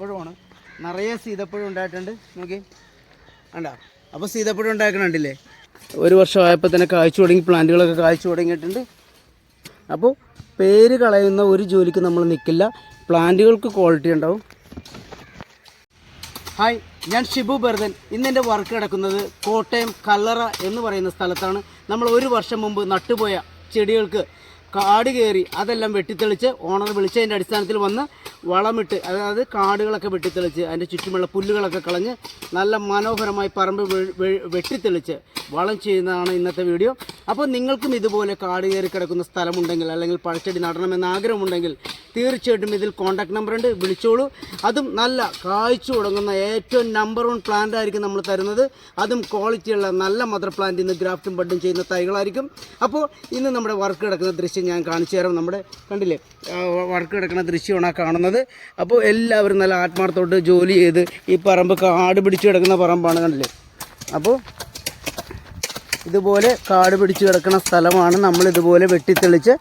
സീതപ്പഴമാണ്. നിറയെ സീതപ്പഴം ഉണ്ടായിട്ടുണ്ട്. നോക്കി കണ്ടോ? അപ്പോൾ സീതപ്പഴം ഉണ്ടാക്കണുണ്ടല്ലേ? ഒരു വർഷമായപ്പോൾ തന്നെ കായ്ച്ചു തുടങ്ങി പ്ലാന്റുകളൊക്കെ കായ്ച്ചു തുടങ്ങിയിട്ടുണ്ട്. അപ്പോൾ പേര് കളയുന്ന ഒരു ജോലിക്ക് നമ്മൾ നിൽക്കില്ല പ്ലാന്റുകൾക്ക് ക്വാളിറ്റി ഉണ്ടാവും. ഹായ് ഞാൻ ഷിബു ബർദൻ ഇന്ന് എന്റെ വർക്ക് കിടക്കുന്നത് കോട്ടയം കല്ലറ എന്ന് പറയുന്ന സ്ഥലത്താണ്. നമ്മൾ ഒരു വർഷം മുമ്പ് നട്ടുപോയ ചെടികൾക്ക് കാട് കയറി അതെല്ലാം വെട്ടിത്തെളിച്ച് ഓണർ വിളിച്ചതിന്റെ അടിസ്ഥാനത്തിൽ വന്ന് വളമിട്ട് അതായത് കാടുകളൊക്കെ വെട്ടിത്തെളിച്ച് അതിന്റെ ചുറ്റുമുള്ള പുല്ലുകളൊക്കെ കളഞ്ഞ് നല്ല മനോഹരമായി പറമ്പ് വെട്ടിത്തെളിച്ച് വളം ചെയ്യുന്നതാണ് ഇന്നത്തെ വീഡിയോ. അപ്പോൾ നിങ്ങൾക്കും ഇതുപോലെ കാട് കയറി കിടക്കുന്ന സ്ഥലമുണ്ടെങ്കിൽ അല്ലെങ്കിൽ പഴച്ചെടി നടണമെന്ന് ആഗ്രഹമുണ്ടെങ്കിൽ തീർച്ചയായിട്ടും ഇതിൽ കോൺടാക്ട് നമ്പർ ഉണ്ട്. വിളിച്ചോളൂ. അതും നല്ല കായ്ച്ചു തുടങ്ങുന്ന ഏറ്റവും നമ്പർ വൺ പ്ലാന്റ് ആയിരിക്കും നമ്മൾ തരുന്നത്. അതും ക്വാളിറ്റിയുള്ള നല്ല മദർ പ്ലാന്റ് ഇന്ന് ഗ്രാഫ്റ്റും ബഡും ചെയ്യുന്ന തൈകളായിരിക്കും. അപ്പോൾ ഇന്ന് നമ്മുടെ വർക്ക് കിടക്കുന്ന ദൃശ്യം ഞാൻ കാണിച്ചു തരാം. നമ്മുടെ കണ്ടില്ലേ വടക്ക് കിടക്കുന്ന ദൃശ്യമാണ് ആ കാണുന്നത്. അപ്പോൾ എല്ലാവരും നല്ല ആത്മാർത്ഥത്തോട്ട് ജോലി ചെയ്ത് ഈ പറമ്പ് കാട് പിടിച്ച് കിടക്കുന്ന പറമ്പാണ് കണ്ടില്ലേ? അപ്പോൾ ഇതുപോലെ കാട് പിടിച്ച് കിടക്കുന്ന സ്ഥലമാണ് നമ്മൾ ഇതുപോലെ വെട്ടിത്തെളിച്ച്.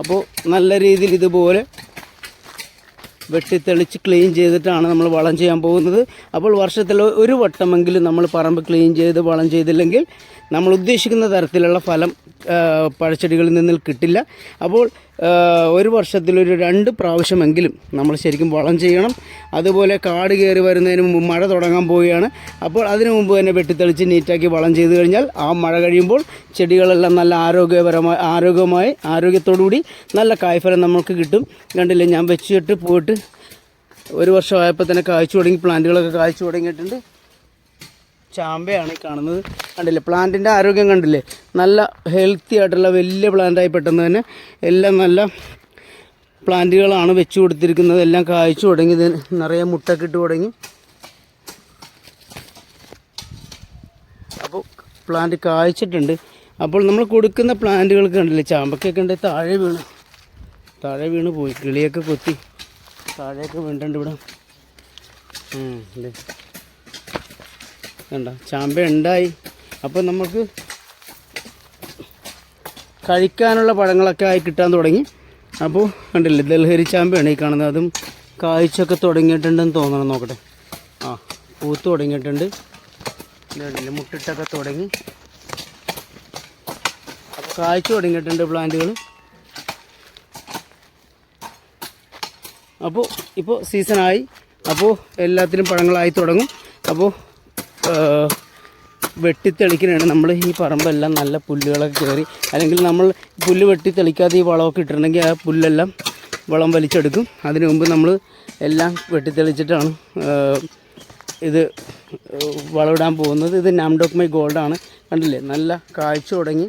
അപ്പോൾ നല്ല രീതിയിൽ ഇതുപോലെ വെട്ടിത്തെളിച്ച് ക്ലീൻ ചെയ്തിട്ടാണ് നമ്മൾ വളം ചെയ്യാൻ പോകുന്നത്. അപ്പോൾ വർഷത്തിൽ ഒരു വട്ടമെങ്കിലും നമ്മൾ പറമ്പ് ക്ലീൻ ചെയ്ത് വളം ചെയ്തില്ലെങ്കിൽ നമ്മൾ ഉദ്ദേശിക്കുന്ന തരത്തിലുള്ള ഫലം പഴച്ചെടികളിൽ നിന്ന് കിട്ടില്ല. അപ്പോൾ ഒരു വർഷത്തിലൊരു രണ്ട് പ്രാവശ്യമെങ്കിലും നമ്മൾ ശരിക്കും വളം ചെയ്യണം. അതുപോലെ കാട് കയറി വരുന്നതിന് മുമ്പ് മഴ തുടങ്ങാൻ പോവുകയാണ്. അപ്പോൾ അതിനു മുമ്പ് തന്നെ വെട്ടിത്തെളിച്ച് നീറ്റാക്കി വളം ചെയ്ത് കഴിഞ്ഞാൽ ആ മഴ കഴിയുമ്പോൾ ചെടികളെല്ലാം നല്ല ആരോഗ്യപരമായി ആരോഗ്യമായി ആരോഗ്യത്തോടുകൂടി നല്ല കായ്ഫലം നമുക്ക് കിട്ടും. കണ്ടില്ലേ ഞാൻ വെച്ചിട്ട് പോയിട്ട് ഒരു വർഷമായപ്പോൾ തന്നെ കായ്ച്ചു തുടങ്ങി പ്ലാന്റുകളൊക്കെ കായ്ച്ചു തുടങ്ങിയിട്ടുണ്ട്. ചാമ്പയാണ് ഈ കാണുന്നത്. കണ്ടില്ലേ? പ്ലാന്റിന്റെ ആരോഗ്യം കണ്ടില്ലേ? നല്ല ഹെൽത്തി ആയിട്ടുള്ള വലിയ പ്ലാന്റായി പെട്ടെന്ന് തന്നെ എല്ലാം നല്ല പ്ലാന്റുകളാണ് വെച്ചു കൊടുത്തിരിക്കുന്നത്. എല്ലാം കായ്ച്ചു തുടങ്ങി. നിറയെ മുട്ടൊക്കെ ഇട്ട് തുടങ്ങി. അപ്പോൾ പ്ലാന്റ് കായ്ച്ചിട്ടുണ്ട്. അപ്പോൾ നമ്മൾ കൊടുക്കുന്ന പ്ലാന്റുകൾക്ക് കണ്ടില്ലേ? ചാമ്പക്കൊക്കെ ഉണ്ട് താഴെ വീണ്. താഴെ വീണ് പോയി കിളിയൊക്കെ കൊത്തി. താഴെയൊക്കെ വീണിട്ടുണ്ട് ഇവിടെ. വേണ്ട ചാമ്പ ഉണ്ടായി. അപ്പോൾ നമുക്ക് കഴിക്കാനുള്ള പഴങ്ങളൊക്കെ ആയി കിട്ടാൻ തുടങ്ങി. അപ്പോൾ കണ്ടില്ലേ ദൽഹരി ചാമ്പയാണ് ഈ കാണുന്നത്. അതും കായ്ച്ചൊക്കെ തുടങ്ങിയിട്ടുണ്ടെന്ന് തോന്നണം നോക്കട്ടെ. ആ പൂത്ത് തുടങ്ങിയിട്ടുണ്ട്. മുട്ടിട്ടൊക്കെ തുടങ്ങി. കായ്ച്ചു തുടങ്ങിയിട്ടുണ്ട് പ്ലാന്റുകൾ. അപ്പോൾ ഇപ്പോൾ സീസണായി അപ്പോൾ എല്ലാത്തിനും പഴങ്ങളായി തുടങ്ങും. അപ്പോൾ വെട്ടിത്തെളിക്കണതാണ് നമ്മൾ ഈ പറമ്പെല്ലാം നല്ല പുല്ലുകളൊക്കെ കയറി അല്ലെങ്കിൽ നമ്മൾ പുല്ല് വെട്ടിത്തെളിക്കാതെ ഈ വളമൊക്കെ ഇട്ടിട്ടുണ്ടെങ്കിൽ ആ പുല്ലെല്ലാം വളം വലിച്ചെടുക്കും. അതിനു മുമ്പ് നമ്മൾ എല്ലാം വെട്ടിത്തെളിച്ചിട്ടാണ് ഇത് വളമിടാൻ പോകുന്നത്. ഇത് നാംഡോക്മൈ ഗോൾഡാണ് കണ്ടില്ലേ? നല്ല കാഴ്ച തുടങ്ങി.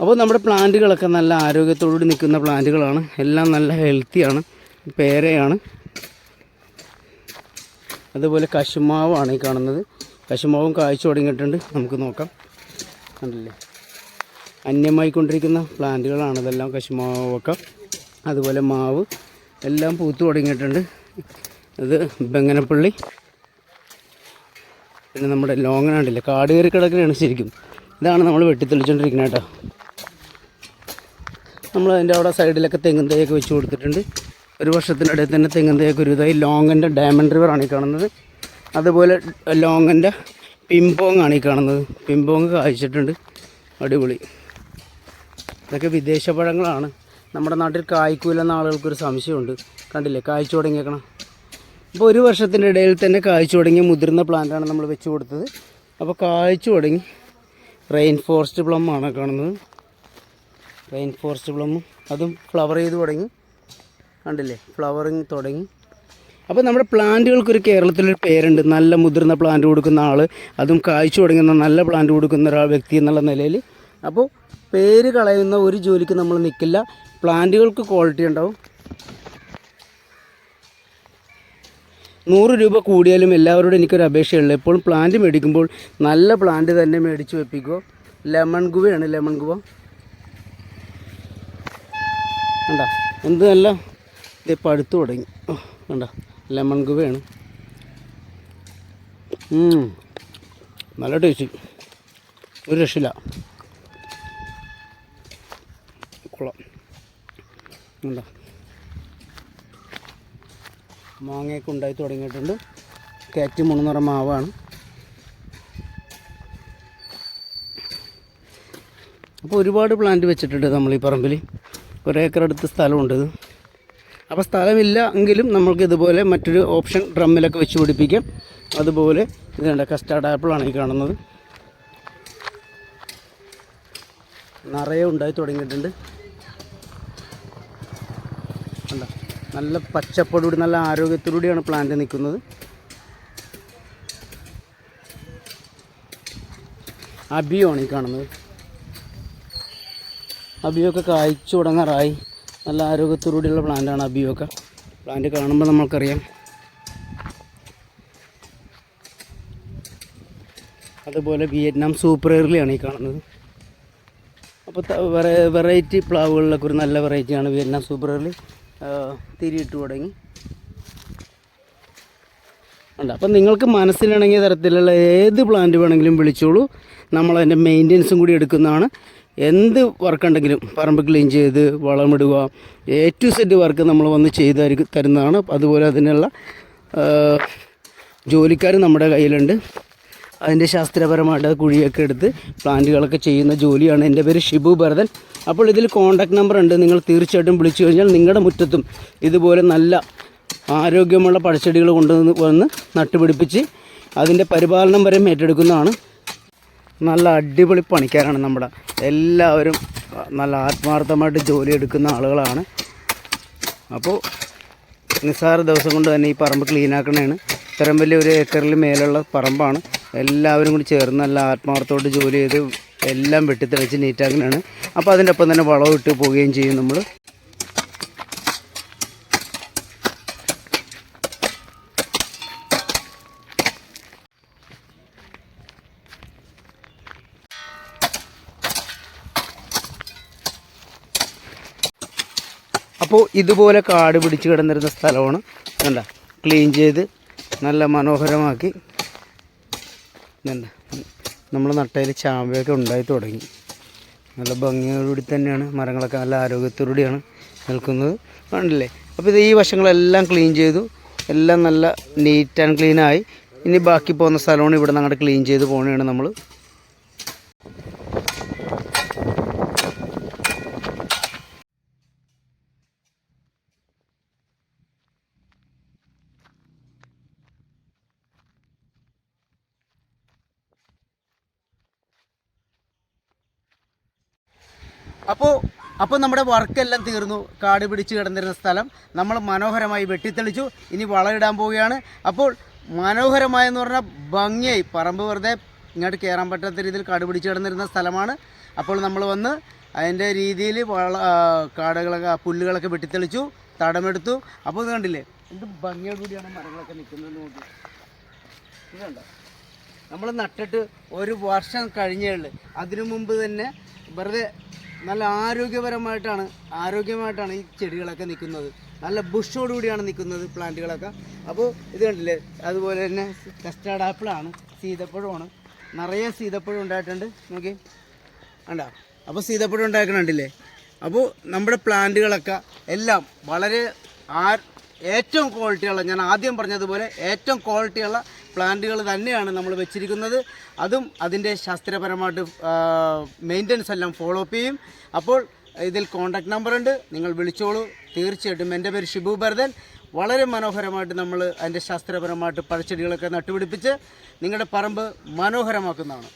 അപ്പോൾ നമ്മുടെ പ്ലാന്റുകളൊക്കെ നല്ല ആരോഗ്യത്തോടുകൂടി നിൽക്കുന്ന പ്ലാന്റുകളാണ്. എല്ലാം നല്ല ഹെൽത്തിയാണ് പേരയാണ്. അതുപോലെ കശുമാവാണ് ഈ കാണുന്നത്. കശുമാവും കായ്ച്ചു തുടങ്ങിയിട്ടുണ്ട് നമുക്ക് നോക്കാം. കണ്ടില്ലേ? അന്യമായി കൊണ്ടിരിക്കുന്ന പ്ലാന്റുകളാണ് ഇതെല്ലാം കശുമാവൊക്കെ. അതുപോലെ മാവ്. എല്ലാം പൂത്തു തുടങ്ങിയിട്ടുണ്ട് ഇത് ബെങ്ങനപ്പള്ളി. പിന്നെ നമ്മുടെ ലോങ്ങനാണ്ടില്ലേ? കാട് കയറി ശരിക്കും. ഇതാണ് നമ്മൾ വെട്ടിത്തെളിച്ചുകൊണ്ടിരിക്കുന്നത് കേട്ടോ. നമ്മൾ അതിന്റെ അവിടെ സൈഡിലൊക്കെ തെങ്ങും തൈയൊക്കെ വെച്ച് കൊടുത്തിട്ടുണ്ട്. ഒരു വർഷത്തിനിടയിൽ തന്നെ തെങ്ങും തൈയൊക്കെ ഒരു ഇതായി ലോങ്ങന്റെ ഡയമണ്ട് റിവറാണ് ഈ കാണുന്നത്. അതുപോലെ ലോങ്ങന്റെ പിംപോങ് ആണ് ഈ കാണുന്നത്. പിംപോങ് കായ്ച്ചിട്ടുണ്ട്. അടിപൊളി. ഇതൊക്കെ വിദേശ പഴങ്ങളാണ്. നമ്മുടെ നാട്ടിൽ കായ്ക്കൂലെന്ന ആളുകൾക്കൊരു സംശയമുണ്ട്. കണ്ടില്ലേ? കായ്ച്ചു തുടങ്ങിയേക്കണം. അപ്പോൾ ഒരു വർഷത്തിന്റെ ഇടയിൽ തന്നെ കായ്ച്ചു തുടങ്ങിയ മുതിർന്ന പ്ലാന്റാണ് നമ്മൾ വെച്ച് കൊടുത്തത്. അപ്പോൾ കായ്ച്ചു തുടങ്ങി. റെയിൻ ഫോറസ്റ്റ് പ്ലം ആണ് കാണുന്നത്. റെയിൻ ഫോറസ്റ്റ് പ്ലമ്മും അതും ഫ്ലവർ ചെയ്ത് തുടങ്ങി. കണ്ടില്ലേ? ഫ്ലവറിങ് തുടങ്ങി. അപ്പോൾ നമ്മുടെ പ്ലാന്റുകൾക്കൊരു കേരളത്തിലൊരു പേരുണ്ട്. നല്ല മുതിർന്ന പ്ലാന്റ് കൊടുക്കുന്ന ആൾ അതും കായ്ച്ചു തുടങ്ങുന്ന നല്ല പ്ലാന്റ് കൊടുക്കുന്ന ഒരാൾ വ്യക്തി എന്നുള്ള നിലയിൽ അപ്പോൾ പേര് കളയുന്ന ഒരു ജോലിക്ക് നമ്മൾ നിൽക്കില്ല പ്ലാന്റുകൾക്ക് ക്വാളിറ്റി ഉണ്ടാവും. നൂറ് രൂപ കൂടിയാലും എല്ലാവരോടും എനിക്കൊരു അപേക്ഷയുള്ളൂ. എപ്പോഴും പ്ലാന്റ് മേടിക്കുമ്പോൾ നല്ല പ്ലാന്റ് തന്നെ മേടിച്ച് വെപ്പിക്കുക. ലെമൺ ഗുവയാണ് ലെമൺ ഗുവ കണ്ട? എന്ത് നല്ല ഇത് പഴുത്തു തുടങ്ങി. കണ്ട? ലെമൺ ഗുവയാണ്. നല്ല ടേസ്റ്റ്. ഒരു രക്ഷയില്ല. കൊള്ളാം. കണ്ട? മാങ്ങയൊക്കെ ഉണ്ടായി തുടങ്ങിയിട്ടുണ്ട്. കാറ്റ് മുണുനിറ മാവാണ്. അപ്പോൾ ഒരുപാട് പ്ലാന്റ് വെച്ചിട്ടുണ്ട് നമ്മൾ ഈ പറമ്പിൽ ഒരേക്കർ അടുത്ത് സ്ഥലമുണ്ട്. അപ്പോൾ സ്ഥലമില്ല എങ്കിലും നമ്മൾക്ക് ഇതുപോലെ മറ്റൊരു ഓപ്ഷൻ ഡ്രമ്മിലൊക്കെ വെച്ച് പിടിപ്പിക്കാം. അതുപോലെ ഇത് കണ്ട കസ്റ്റാർഡ് ആപ്പിളാണ് ഈ കാണുന്നത്. നിറയെ ഉണ്ടായി തുടങ്ങിയിട്ടുണ്ട്. നല്ല പച്ചപ്പോടുകൂടി നല്ല ആരോഗ്യത്തോടുകൂടിയാണ് പ്ലാന്റ് നിൽക്കുന്നത്. അബിയാണ് ഈ കാണുന്നത്. അബിയൊക്കെ കായ്ച്ചു തുടങ്ങാറായി. നല്ല ആരോഗ്യത്തോടുകൂടിയുള്ള പ്ലാന്റാണ് അബിയൊക്കെ. പ്ലാന്റ് കാണുമ്പോൾ നമുക്കറിയാം അതുപോലെ വിയറ്റ്നാം സൂപ്പർ എയർലിയാണ് ഈ കാണുന്നത്. അപ്പോൾ വെറൈറ്റി പ്ലാവുകളിലൊക്കെ ഒരു നല്ല വെറൈറ്റിയാണ് വിയറ്റ്നാം സൂപ്പർ എയർലി തിരിയിട്ട് തുടങ്ങി. ഉണ്ട് അപ്പം നിങ്ങൾക്ക് മനസ്സിലിണങ്ങിയ തരത്തിലുള്ള ഏത് പ്ലാന്റ് വേണമെങ്കിലും വിളിച്ചോളൂ. നമ്മളതിന്റെ മെയിന്റെനൻസും കൂടി എടുക്കുന്നതാണ്. എന്ത് വർക്കുണ്ടെങ്കിലും പറമ്പ് ക്ലീൻ ചെയ്ത് വളമിടുക എ ടു സെറ്റ് വർക്ക് നമ്മൾ വന്ന് ചെയ്ത് തരു- തരുന്നതാണ്. അതുപോലെ അതിനുള്ള ജോലിക്കാർ നമ്മുടെ കയ്യിലുണ്ട്. അതിന്റെ ശാസ്ത്രപരമായിട്ട് കുഴിയൊക്കെ എടുത്ത് പ്ലാന്റുകളൊക്കെ ചെയ്യുന്ന ജോലിയാണ്. എന്റെ പേര് ഷിബു ഭരതൻ. അപ്പോൾ ഇതിൽ കോൺടാക്ട് നമ്പർ ഉണ്ട്. നിങ്ങൾ തീർച്ചയായിട്ടും വിളിച്ചു കഴിഞ്ഞാൽ നിങ്ങളുടെ മുറ്റത്തും ഇതുപോലെ നല്ല ആരോഗ്യമുള്ള പഴച്ചെടികൾ കൊണ്ടുവന്ന് വന്ന് നട്ടുപിടിപ്പിച്ച് അതിന്റെ പരിപാലനം വരെ ഏറ്റെടുക്കുന്നതാണ്. നല്ല അടിപൊളി പണിക്കാരാണ് നമ്മുടെ എല്ലാവരും നല്ല ആത്മാർത്ഥമായിട്ട് ജോലി എടുക്കുന്ന ആളുകളാണ്. അപ്പോൾ നിസ്സാര ദിവസം കൊണ്ട് തന്നെ ഈ പറമ്പ് ക്ലീൻ ആക്കണതാണ് ഇത്രയും വലിയ ഒരു ഏക്കറിൽ മേലുള്ള പറമ്പാണ്. എല്ലാവരും കൂടി ചേർന്ന് നല്ല ആത്മാർത്ഥമായിട്ട് ജോലി ചെയ്ത് എല്ലാം വെട്ടിത്തെളിച്ച് നീറ്റാക്കണതാണ് അപ്പോൾ അതിന്റെ ഒപ്പം തന്നെ ഇട്ട് പോവുകയും ചെയ്യും നമ്മൾ അപ്പോൾ ഇതുപോലെ കാട് പിടിച്ച് കിടന്നിരുന്ന സ്ഥലമാണ്. കണ്ട ക്ലീൻ ചെയ്ത് നല്ല മനോഹരമാക്കി. ഇതുണ്ട് നമ്മൾ നട്ടയിൽ ചാമ്പയൊക്കെ ഉണ്ടായി തുടങ്ങി. നല്ല ഭംഗിയോടുകൂടി തന്നെയാണ് മരങ്ങളൊക്കെ നല്ല ആരോഗ്യത്തോടുകൂടിയാണ് നിൽക്കുന്നത്. കണ്ടില്ലേ? അപ്പോൾ ഇത് ഈ വശങ്ങളെല്ലാം ക്ലീൻ ചെയ്തു. എല്ലാം നല്ല നീറ്റ് ആൻഡ് ക്ലീനായി ഇനി ബാക്കി പോകുന്ന സ്ഥലമാണ് ഇവിടെ നിന്ന് അങ്ങോട്ട് ക്ലീൻ ചെയ്ത് പോകണതാണ് നമ്മൾ അപ്പോൾ നമ്മുടെ വർക്കെല്ലാം തീർന്നു. കാട് പിടിച്ച് കിടന്നിരുന്ന സ്ഥലം നമ്മൾ മനോഹരമായി വെട്ടിത്തെളിച്ചു. ഇനി വളമിടാൻ പോവുകയാണ്. അപ്പോൾ മനോഹരമായെന്ന് പറഞ്ഞാൽ ഭംഗിയായി. പറമ്പ് വെറുതെ ഇങ്ങോട്ട് കയറാൻ പറ്റാത്ത രീതിയിൽ കാട് പിടിച്ച് കിടന്നിരുന്ന സ്ഥലമാണ്. അപ്പോൾ നമ്മൾ വന്ന് അതിന്റെ രീതിയിൽ വള കാടുകളൊക്കെ പുല്ലുകളൊക്കെ വെട്ടിത്തെളിച്ചു തടമെടുത്തു. അപ്പോൾ ഇത് കണ്ടില്ലേ? എന്ത് ഭംഗിയോടുകൂടിയാണ് മരങ്ങളൊക്കെ നിൽക്കുന്നത് നോക്കി. നമ്മൾ നട്ടിട്ട് ഒരു വർഷം കഴിഞ്ഞേ അതിനു മുമ്പ് തന്നെ വെറുതെ നല്ല ആരോഗ്യപരമായിട്ടാണ് ആരോഗ്യമായിട്ടാണ് ഈ ചെടികളൊക്കെ നിൽക്കുന്നത്. നല്ല ബുഷോടുകൂടിയാണ് നിൽക്കുന്നത് പ്ലാന്റുകളൊക്കെ. അപ്പോൾ ഇത് കണ്ടില്ലേ? അതുപോലെ തന്നെ കസ്റ്റാർഡ് ആപ്പിളാണ് സീതപ്പഴമാണ്. നിറയെ സീതപ്പഴം ഉണ്ടായിട്ടുണ്ട്. നോക്കി. കണ്ടോ? അപ്പോൾ സീതപ്പഴം ഉണ്ടാക്കണുണ്ടല്ലേ അപ്പോൾ നമ്മുടെ പ്ലാന്റുകളൊക്കെ എല്ലാം വളരെ ആ ഏറ്റവും ക്വാളിറ്റിയുള്ള ഞാൻ ആദ്യം പറഞ്ഞതുപോലെ ഏറ്റവും ക്വാളിറ്റിയുള്ള പ്ലാന്റുകൾ തന്നെയാണ് നമ്മൾ വെച്ചിരിക്കുന്നത്. അതും അതിന്റെ ശാസ്ത്രപരമായിട്ട് മെയിന്റനൻസ് എല്ലാം ഫോളോ അപ്പ് ചെയ്യും. അപ്പോൾ ഇതിൽ കോൺടാക്ട് നമ്പർ ഉണ്ട്. നിങ്ങൾ വിളിച്ചോളൂ. തീർച്ചയായിട്ടും എന്റെ പേര് ഷിബു ഭരതൻ. വളരെ മനോഹരമായിട്ട് നമ്മൾ അതിന്റെ ശാസ്ത്രപരമായിട്ട് പഴച്ചെടികളൊക്കെ നട്ടുപിടിപ്പിച്ച് നിങ്ങളുടെ പറമ്പ് മനോഹരമാക്കുന്നതാണ്.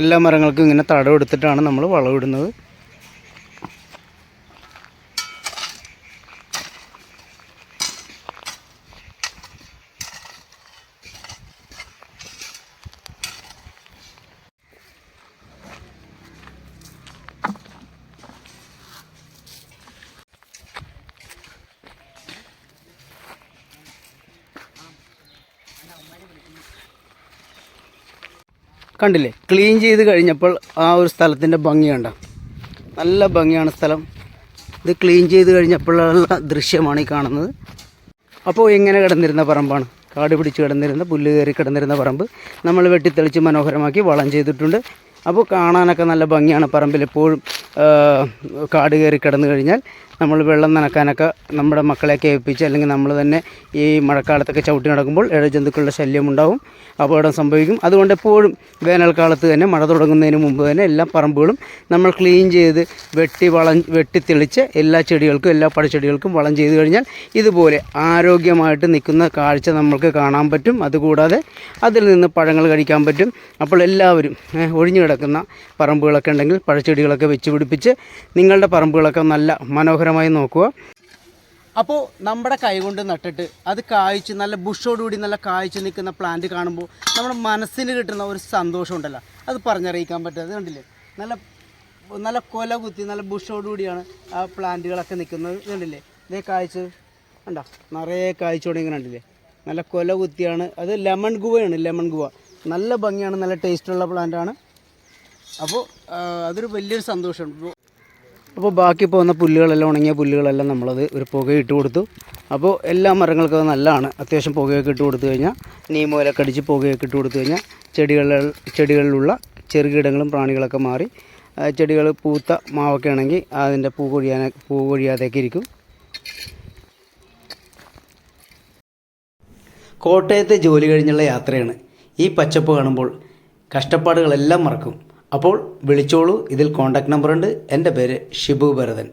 എല്ലാ മരങ്ങൾക്കും ഇങ്ങനെ തടവെടുത്തിട്ടാണ് നമ്മൾ വളമിടുന്നത് കണ്ടില്ലേ? ക്ലീൻ ചെയ്ത് കഴിഞ്ഞപ്പോൾ ആ ഒരു സ്ഥലത്തിന്റെ ഭംഗി കണ്ട. നല്ല ഭംഗിയാണ് സ്ഥലം. ഇത് ക്ലീൻ ചെയ്ത് കഴിഞ്ഞപ്പോഴുള്ള ദൃശ്യമാണ് ഈ കാണുന്നത്. അപ്പോൾ ഇങ്ങനെ കിടന്നിരുന്ന പറമ്പാണ്? കാട് പിടിച്ച് കിടന്നിരുന്ന പുല്ല് കയറി കിടന്നിരുന്ന പറമ്പ് നമ്മൾ വെട്ടിത്തെളിച്ച് മനോഹരമാക്കി വളം ചെയ്തിട്ടുണ്ട്. അപ്പോൾ കാണാനൊക്കെ നല്ല ഭംഗിയാണ് പറമ്പിൽ എപ്പോഴും കാട് കയറി കിടന്നു കഴിഞ്ഞാൽ. നമ്മൾ വെള്ളം നനക്കാനൊക്കെ നമ്മുടെ മക്കളെ ഏൽപ്പിച്ച് അല്ലെങ്കിൽ നമ്മൾ തന്നെ ഈ മഴക്കാലത്തൊക്കെ ചവിട്ടി നടക്കുമ്പോൾ ഇഴജന്തുക്കളുടെ ശല്യം ഉണ്ടാവും അപകടം സംഭവിക്കും. അതുകൊണ്ട് എപ്പോഴും വേനൽക്കാലത്ത് തന്നെ മഴ തുടങ്ങുന്നതിന് മുമ്പ് തന്നെ എല്ലാ പറമ്പുകളും നമ്മൾ ക്ലീൻ ചെയ്ത് വെട്ടി വളം വെട്ടി തെളിച്ച് എല്ലാ ചെടികൾക്കും എല്ലാ പടച്ചെടികൾക്കും വളം ചെയ്ത് കഴിഞ്ഞാൽ ഇതുപോലെ ആരോഗ്യമായിട്ട് നിൽക്കുന്ന കാഴ്ച നമ്മൾക്ക് കാണാൻ പറ്റും. അതുകൂടാതെ അതിൽ നിന്ന് പഴങ്ങൾ കഴിക്കാൻ പറ്റും. അപ്പോൾ എല്ലാവരും ഒഴിഞ്ഞു കിടക്കുന്ന പറമ്പുകളൊക്കെ ഉണ്ടെങ്കിൽ പഴച്ചെടികളൊക്കെ വെച്ച് പിടിപ്പിച്ച് നിങ്ങളുടെ പറമ്പുകളൊക്കെ നല്ല മനോഹരമായി നോക്കുക. അപ്പോൾ നമ്മുടെ കൈകൊണ്ട് നട്ടിട്ട് അത് കായ്ച്ച് നല്ല ബുഷോടുകൂടി നല്ല കായ്ച്ച് നിൽക്കുന്ന പ്ലാന്റ് കാണുമ്പോൾ നമ്മുടെ മനസ്സിന് കിട്ടുന്ന ഒരു സന്തോഷം ഉണ്ടല്ലോ. അത് പറഞ്ഞറിയിക്കാൻ പറ്റാതെ കണ്ടില്ലേ? നല്ല നല്ല കൊല കുത്തി നല്ല ബുഷോടുകൂടിയാണ് ആ പ്ലാന്റുകളൊക്കെ നിൽക്കുന്നത് കണ്ടില്ലേ? ഇതേ കായ്ച്ച് കണ്ടോ? നിറയെ കായ്ച്ചു ഇങ്ങനെ കണ്ടില്ലേ? നല്ല കൊല കുത്തിയാണ്. അത് ലെമൺ ഗുവയാണ് ലെമൺ ഗുവ. നല്ല ഭംഗിയാണ് നല്ല ടേസ്റ്റുള്ള പ്ലാന്റാണ് അപ്പോൾ അതൊരു വലിയൊരു ഇപ്പോൾ അപ്പോൾ ബാക്കി പോകുന്ന പുല്ലുകളെല്ലാം ഉണങ്ങിയ പുല്ലുകളെല്ലാം നമ്മളത് ഒരു പുകയിട്ട് കൊടുത്തു. അപ്പോൾ എല്ലാ മരങ്ങൾക്കും നല്ലതാണ്. അത്യാവശ്യം പുകയൊക്കെ ഇട്ട് കൊടുത്തു കഴിഞ്ഞാൽ നീമോലൊക്കെ അടിച്ച് പുകയൊക്കെ ഇട്ട് കൊടുത്തു കഴിഞ്ഞാൽ ചെടികളിൽ ചെടികളിലുള്ള ചെറുകിടങ്ങളും പ്രാണികളൊക്കെ മാറി ചെടികൾ പൂത്ത മാവൊക്കെ ആണെങ്കിൽ അതിന്റെ പൂ കൊഴിയാൻ പൂ കൊഴിയാതെയൊക്കെ ഇരിക്കും. കോട്ടയത്തെ ജോലി കഴിഞ്ഞുള്ള യാത്രയാണ്. ഈ പച്ചപ്പ് കാണുമ്പോൾ കഷ്ടപ്പാടുകളെല്ലാം മറക്കും. അപ്പോൾ വിളിച്ചോളൂ. ഇതിൽ കോൺടാക്ട് നമ്പറുണ്ട് എന്റെ പേര് ഷിബു ഭരതൻ.